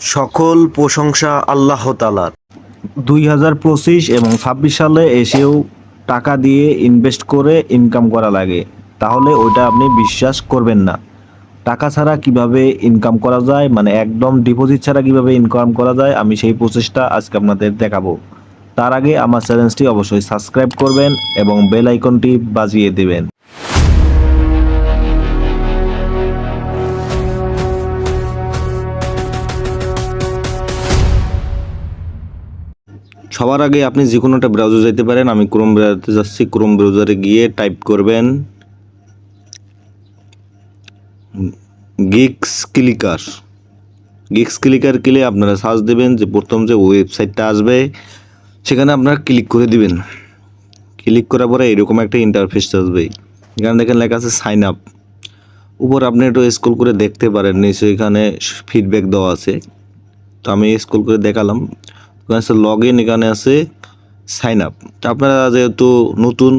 সকল প্রশংসা আল্লাহ তালার দুই হাজার পঁচিশ এবং ছাব্বিশ সালে এসেও টাকা দিয়ে ইনভেস্ট করে ইনকাম করা লাগে। তাহলে ওইটা আপনি বিশ্বাস করবেন না। টাকা ছাড়া কীভাবে ইনকাম করা যায় মানে একদম ডিপোজিট ছাড়া কীভাবে ইনকাম করা যায়, আমি সেই প্রচেষ্টা আজকে আপনাদের দেখাবো। তার আগে আমার চ্যানেলটি অবশ্যই সাবস্ক্রাইব করবেন এবং বেল আইকনটি বাজিয়ে দেবেন। সবার আগে আপনি যে কোনো একটা ব্রাউজার যেতে পারেন। আমি ক্রোম ব্রাউজারে যাচ্ছি। ক্রোম ব্রাউজারে গিয়ে টাইপ করবেন গিক্স ক্লিকার গিক্স ক্লিকার কিলে আপনারা সার্চ দেবেন যে প্রথম যে ওয়েবসাইটটা আসবে, সেখানে আপনারা ক্লিক করে দিবেন। ক্লিক করার পরে এরকম একটা ইন্টারফেস আসবে। এখানে দেখেন লেখা আছে সাইন আপ উপর আপনি একটু স্ক্রল করে দেখতে পারেন। নিশ্চয়ই এখানে ফিডব্যাক দেওয়া আছে। তো আমি স্ক্রল করে দেখালাম। আছে লগ ইন এখানে আছে সাইন আপ আপনারা যেহেতু নতুন,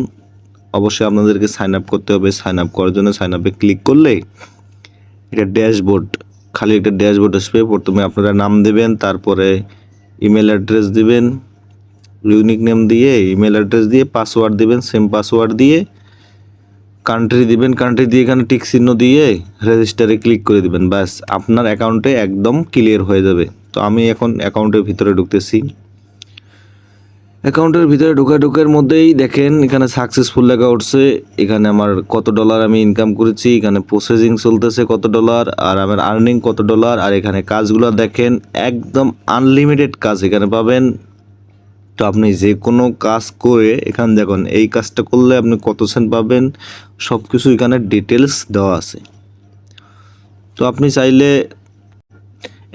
অবশ্যই আপনাদেরকে সাইন আপ করতে হবে। সাইন আপ করার জন্য সাইন আপে ক্লিক করলে এটা ড্যাশবোর্ড খালি একটা ড্যাশবোর্ড আসবে। প্রথমে আপনারা নাম দেবেন, তারপরে ইমেল অ্যাড্রেস দিবেন ইউনিক নেম দিয়ে ইমেল অ্যাড্রেস দিয়ে পাসওয়ার্ড দিবেন সেম পাসওয়ার্ড দিয়ে কান্ট্রি দিবেন। কান্ট্রি দিয়ে এখানে টিক চিহ্ন দিয়ে রেজিস্টারে ক্লিক করে দিবেন। ব্যাস, আপনার অ্যাকাউন্টে একদম ক্লিয়ার হয়ে যাবে। তো আমি এখন অ্যাকাউন্টের ভিতরে ঢুকতেছি। অ্যাকাউন্টের ভিতরে ঢোকা ঢোকার মধ্যেই দেখেন, এখানে সাকসেসফুল লেখা উঠছে। এখানে আমার কত ডলার আমি ইনকাম করেছি, এখানে প্রসেসিং চলতেছে কত ডলার আর আমার আর্নিং কত ডলার আর এখানে কাজগুলো দেখেন, একদম আনলিমিটেড কাজ এখানে পাবেন। তো আপনি যে কোনো কাজ করে এখানে দেখুন, এই কাজটা করলে আপনি কত সেন্ট পাবেন সব কিছু এখানে ডিটেলস দেওয়া আছে। তো আপনি চাইলে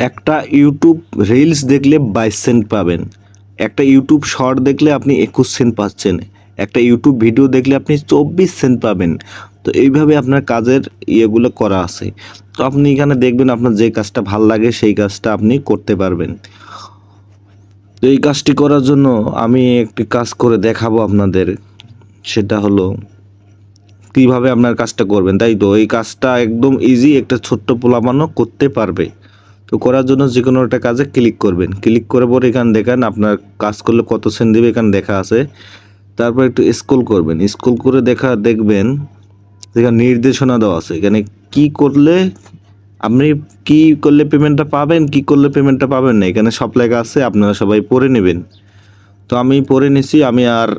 একটা ইউটিউব রিলস দেখলে বাইশ সেন্ট পাবেন। একটা ইউটিউব শর্ট দেখলে আপনি একুশ সেন্ট পাচ্ছেন। একটা ইউটিউব ভিডিও দেখলে আপনি চব্বিশ সেন্ট পাবেন। তো এইভাবে আপনার কাজের ইয়েগুলো করা আছে। তো আপনি এখানে দেখবেন আপনার যে কাজটা ভালো লাগে সেই কাজটা আপনি করতে পারবেন। তো এই কাজটি করার জন্য আমি একটি কাজ করে দেখাবো আপনাদের। সেটা হলো কীভাবে আপনার কাজটা করবেন, তাই তো? এই কাজটা একদম ইজি একটা ছোট্ট পোলাপানও করতে পারবে। তো করার জন্য যে কোনো একটা কাজে ক্লিক করবেন। ক্লিক করার পর এখানে দেখেন আপনার কাজ করলে কত সেন্ট দেবে এখানে দেখা আছে। তারপর একটু স্ক্রল করবেন। স্ক্রল করে দেখা, দেখবেন এখানে নির্দেশনা দেওয়া আছে। এখানে কি করলে আপনি কি করলে পেমেন্টটা পাবেন, কি করলে পেমেন্টটা পাবেন না, এখানে সব লেখা আছে, আপনারা সবাই পড়ে নেবেন। তো আমি পড়ে নিছি, আমি আর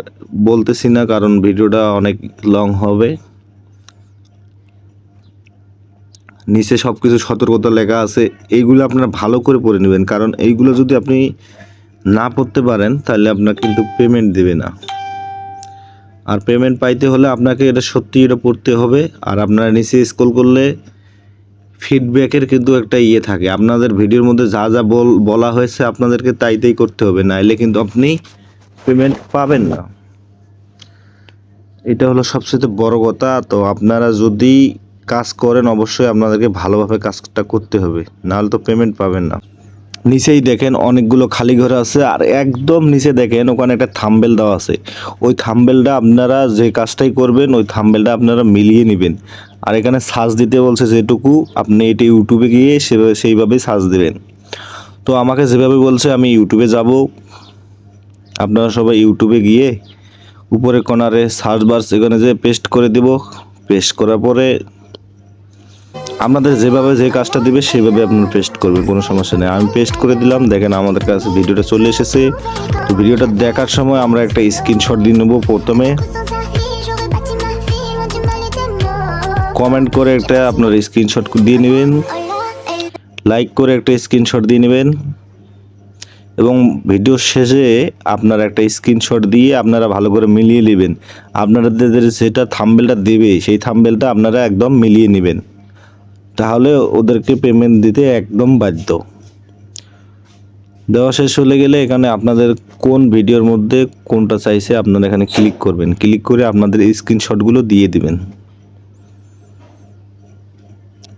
বলতেছি না কারণ ভিডিওটা অনেক লং হবে। নিচে সব কিছু সতর্কতা লেখা আছে, এইগুলো আপনারা ভালো করে পড়ে নেবেন। কারণ এইগুলো যদি আপনি না পড়তে পারেন, তাহলে আপনার কিন্তু পেমেন্ট দেবে না। আর পেমেন্ট পাইতে হলে আপনাকে এটা সত্যি এটা পড়তে হবে। আর আপনারা নিচে স্ক্রল করলে ফিডব্যাকের কিন্তু একটা ইয়ে থাকে। আপনাদের ভিডিওর মধ্যে যা যা বল, বলা হয়েছে আপনাদেরকে তাই তাই করতে হবে। নাইলে কিন্তু আপনি পেমেন্ট পাবেন না। এটা হলো সবচেয়ে বড় কথা। তো আপনারা যদি কাজ করেন, অবশ্যই আপনাদেরকে ভালোভাবে কাজটা করতে হবে। নাহলে তো পেমেন্ট পাবেন না। নিচেই দেখেন অনেকগুলো খালি ঘর আছে, আর একদম নিচে দেখেন ওখানে একটা থাম্বেল দেওয়া আছে। ওই থাম্বেলটা আপনারা যে কাজটাই করবেন, ওই থাম্বেলটা আপনারা মিলিয়ে নেবেন। আর এখানে সার্চ দিতে বলছে যেটুকু, আপনি এটি ইউটিউবে গিয়ে সেভাবে সেইভাবেই সার্চ দেবেন। তো আমাকে যেভাবে বলছে, আমি ইউটিউবে যাব। আপনারা সবাই ইউটিউবে গিয়ে উপরে কর্নারে সার্চ বার্স এখানে যে পেস্ট করে দেব। পেস্ট করার পরে আপনাদের যেভাবে যে কাজটা দিবে, সেভাবে আপনারা পেস্ট করবেন, কোনো সমস্যা নেই। আমি পেস্ট করে দিলাম, দেখেন আমাদের কাছে ভিডিওটা চলে এসেছে। তো ভিডিওটা দেখার সময় আমরা একটা স্ক্রিনশট দিয়ে নেব প্রথমে। কমেন্ট করে একটা আপনার স্ক্রিনশট দিয়ে নেবেন। লাইক করে একটা স্ক্রিনশট দিয়ে নেবেন। এবং ভিডিও শেষে আপনার একটা স্ক্রিনশট দিয়ে আপনারা ভালো করে মিলিয়ে নেবেন। আপনাদের যেটা থাম্বেলটা দেবে, সেই থাম্বেলটা আপনারা একদম মিলিয়ে নেবেন। তাহলে ওদেরকে পেমেন্ট দিতে একদম বাধ্য। দেওয়া শেষ হলে গেলে এখানে আপনাদের কোন ভিডিওর মধ্যে কোনটা চাইছে আপনারা এখানে ক্লিক করবেন। ক্লিক করে আপনাদের স্ক্রিনশটগুলো দিয়ে দিবেন।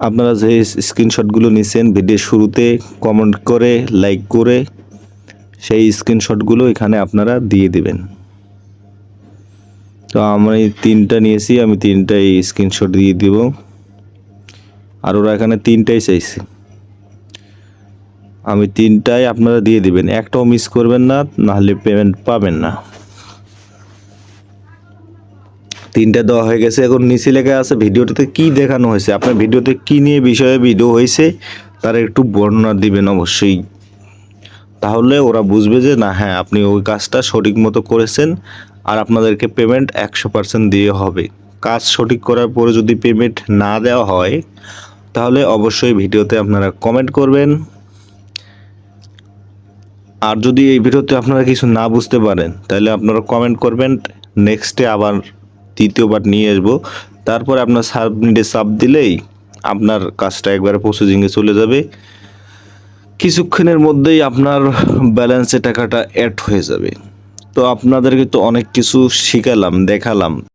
আপনারা যে স্ক্রিনশটগুলো নিছেন ভিডিও শুরুতে কমেন্ট করে লাইক করে, সেই স্ক্রিনশটগুলো এখানে আপনারা দিয়ে দিবেন। তো আমি তিনটা নিয়েছি, আমি তিনটাই স্ক্রিনশট দিয়ে দিব। আর ওরা এখানে তিনটাই চাইছে। আমি তিনটাই আপনারা দিয়ে দিবেন। একটাও মিস করবেন না, নাহলে পেমেন্ট পাবেন না। তিনটা দেওয়া হয়ে গেছে। এখন নিচে লেখা আছে, ভিডিওটাতে কি দেখানো হয়েছে? আপনার ভিডিওতে কি নিয়ে বিষয়ে ভিডিও হয়েছে, তারা একটু বর্ণনা দিবেন অবশ্যই। তাহলে ওরা বুঝবে যে, না হ্যাঁ আপনি ওই কাজটা সঠিক মতো করেছেন, আর আপনাদেরকে পেমেন্ট একশো পার্সেন্ট দিয়ে হবে। কাজ সঠিক করার পরে যদি পেমেন্ট না দেওয়া হয় তাহলে অবশ্যই ভিডিওতে আপনারা কমেন্ট করবেন। আর যদি এই ভিডিওতে আপনারা কিছু না বুঝতে পারেন, তাহলে আপনারা কমেন্ট করবেন। নেক্সটে আবার তৃতীয়বার নিয়ে আসব। তারপরে আপনার সাবমিটে চাপ দিলেই আপনার কাজটা একবারে প্রসেসিংয়ে চলে যাবে। কিছুক্ষণের মধ্যেই আপনার ব্যালেন্সে টাকাটা অ্যাড হয়ে যাবে। তো আপনাদেরকে তো অনেক কিছু শিখালাম, দেখালাম।